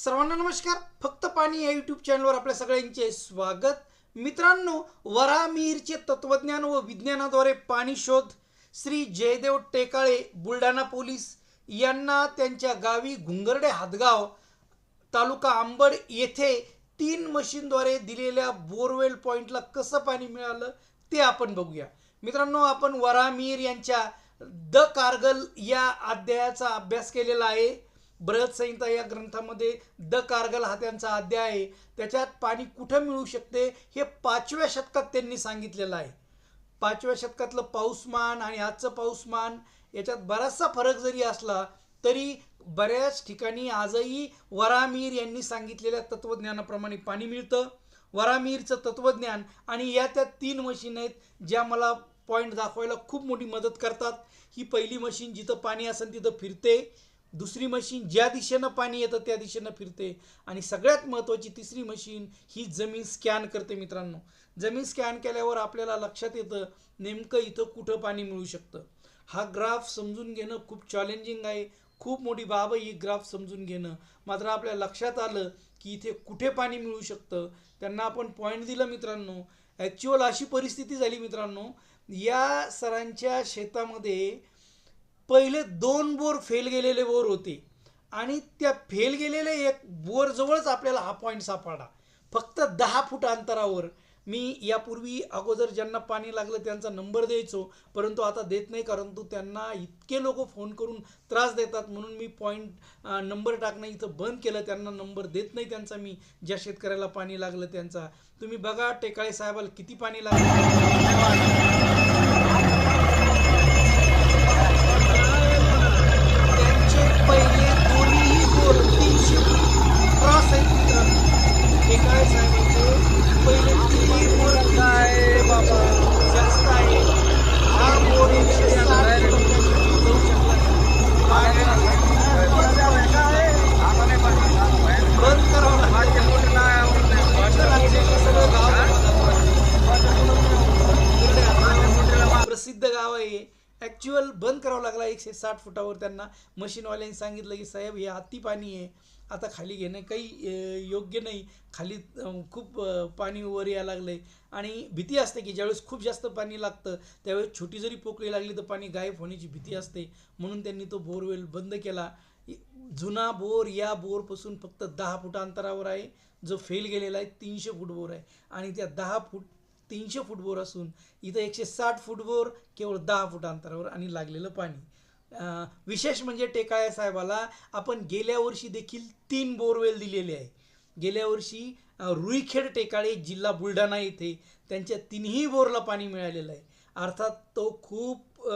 सर्वांना नमस्कार. फक्त पाणी या यूट्यूब चॅनलवर आपल्या सगळ्यांचे स्वागत. मित्रांनो वरामीरचे तत्वज्ञान व विज्ञानाद्वारे पाणी शोध श्री जयदेव टेकाळे बुलढाणा पोलीस यांना त्यांच्या गावी घुंगर्डे हातगाव तालुका आंबड येथे तीन मशीनद्वारे दिलेल्या बोरवेल पॉईंटला कसं पाणी मिळालं ते आपण बघूया. मित्रांनो आपण वरामीर यांच्या द कारगल या अध्यायाचा अभ्यास केलेला आहे. बृहत संहिता या ग्रंथामध्ये द कारगल हा त्यांचा अध्याय आहे. त्याच्यात पाणी कुठं मिळू शकते हे पाचव्या शतकात त्यांनी सांगितलेलं आहे. पाचव्या शतकातलं पाऊसमान आणि आजचं पाऊसमान याच्यात बराचसा फरक जरी असला तरी बऱ्याच ठिकाणी आजही वरामीर यांनी सांगितलेल्या तत्वज्ञानाप्रमाणे पाणी मिळतं. वरामीरचं तत्वज्ञान आणि या त्या तीन मशीन आहेत ज्या मला पॉईंट दाखवायला खूप मोठी मदत करतात. ही पहिली मशीन जिथं पाणी असेल तिथं फिरते. दुसरी मशीन ज्या दिशेनं पाणी येतं त्या दिशेनं फिरते. आणि सगळ्यात महत्त्वाची तिसरी मशीन ही जमीन स्कॅन करते मित्रांनो. जमीन स्कॅन केल्यावर आपल्याला लक्षात येतं नेमकं इथं कुठं पाणी मिळू शकतं. हा ग्राफ समजून घेणं खूप चॅलेंजिंग आहे. खूप मोठी बाब आहे ही ग्राफ समजून घेणं. मात्र आपल्या लक्षात आलं की इथे कुठे पाणी मिळू शकतं? त्यांना आपण पॉईंट दिलं मित्रांनो. ॲक्च्युअल अशी परिस्थिती झाली मित्रांनो. या सरांच्या शेतामध्ये पहिले दोन बोर फेल गेलेले बोर होते. आणि त्या फेल गेलेले एक बोर जवळच आपल्याला हा पॉईंट सापडला. फक्त दहा फूट अंतरावर मी यापूर्वी अगोदर ज्यांना पाणी लागलं त्यांचा नंबर द्यायचो परंतु आता देत नाही परंतु त्यांना इतके लोक फोन करून त्रास देतात म्हणून मी पॉईंट नंबर टाकणं इथं बंद केलं. त्यांना नंबर देत नाही त्यांचा मी. ज्या शेतकऱ्याला पाणी लागलं त्यांचा. तुम्ही बघा टेकाळे साहेबाला किती पाणी लागलं. ट्यूबवेल बंद करावं लागला एकशे साठ फुटावर त्यांना. मशीनवाल्यांनी सांगितलं की साहेब हे हाती पाणी आहे. आता खाली घेणं काही योग्य नाही. खाली खूप पाणी वर यायला लागलं आहे आणि भीती असते की ज्यावेळेस खूप जास्त पाणी लागतं त्यावेळेस छोटी जरी पोकळी लागली तर पाणी गायब होण्याची भीती असते. म्हणून त्यांनी तो बोरवेल बंद केला. जुना बोर या बोरपासून फक्त दहा फूट अंतरावर आहे. जो फेल गेलेला आहे तीनशे फूट बोर आहे. आणि त्या दहा फूट तीनशे फूट बोर असून इथं एकशे साठ फूट बोर केवळ दहा फूट अंतरावर आणि लागलेलं पाणी. विशेष म्हणजे टेकाळे साहेबाला आपण गेल्या वर्षी देखील तीन बोरवेल दिलेले आहे. गेल्या वर्षी रुईखेड टेकाळे जिल्हा बुलढाणा येथे त्यांच्या तिन्ही बोरला पाणी मिळालेलं आहे. अर्थात तो खूप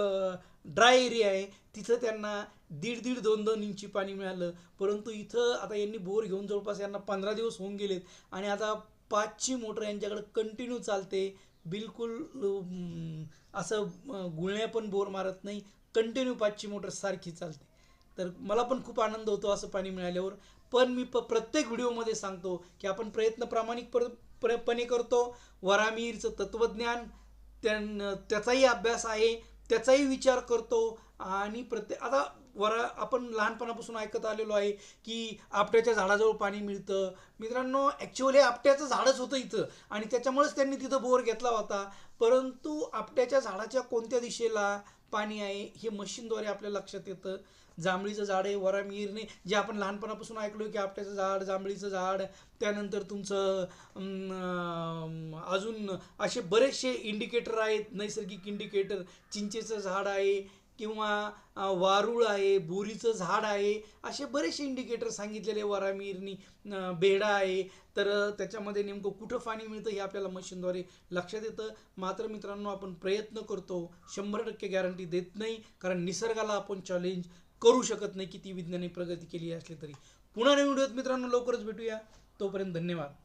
ड्राय एरिया आहे. तिथं त्यांना दीड दीड दोन दोन इंची पाणी मिळालं. परंतु इथं आता यांनी बोर घेऊन जवळपास यांना पंधरा दिवस होऊन गेलेत. आणि आता पाचची मोटर यांच्याकडे कंटिन्यू चालते. बिलकुल असं गुळण्या पण बोर मारत नाही. कंटिन्यू पाचची मोटर सारखी चालते. तर मला पण खूप आनंद होतो असं पाणी मिळाल्यावर. पण मी प प्रत्येक व्हिडिओमध्ये सांगतो की आपण प्रयत्न प्रामाणिक पर पणे करतो. वरामीरचं तत्त्वज्ञान त्यां त्याचाही अभ्यास आहे. त्याचाही विचार करतो. आणि प्रत्येक आता वरा आपण लहानपणापासून ऐकत आलेलो आहे की आपट्याच्या झाडाजवळ पाणी मिळतं. मित्रांनो ॲक्च्युअली आपट्याचं झाडच होतं इथं आणि त्याच्यामुळेच त्यांनी तिथं बोर घेतला होता. परंतु आपट्याच्या झाडाच्या कोणत्या दिशेला पाणी आहे हे मशीनद्वारे आपल्या लक्षात येतं. जांभळीचं झाड आहे वरामीरने जे आपण लहानपणापासून ऐकलो की आपट्याचं झाड जांभळीचं झाड त्यानंतर तुमचं अजून असे बरेचसे इंडिकेटर आहेत नैसर्गिक इंडिकेटर चिंचेचं झाड आहे किंवा वारूळ आहे बोरीचं झाड आहे असे बरेचसे इंडिकेटर सांगितलेले वरामीरनी. बेडा आहे. तर त्याच्यामध्ये नेमकं कुठं पाणी मिळतं हे आपल्याला मशीनद्वारे लक्षात येतं. मात्र मित्रांनो आपण प्रयत्न करतो. शंभर टक्के गॅरंटी देत नाही. कारण निसर्गाला आपण चॅलेंज करू शकत नाही. किती विज्ञानी प्रगती केली असली तरी. पुन्हा नवीन व्हिडिओत मित्रांनो लवकरच भेटूया. तोपर्यंत धन्यवाद.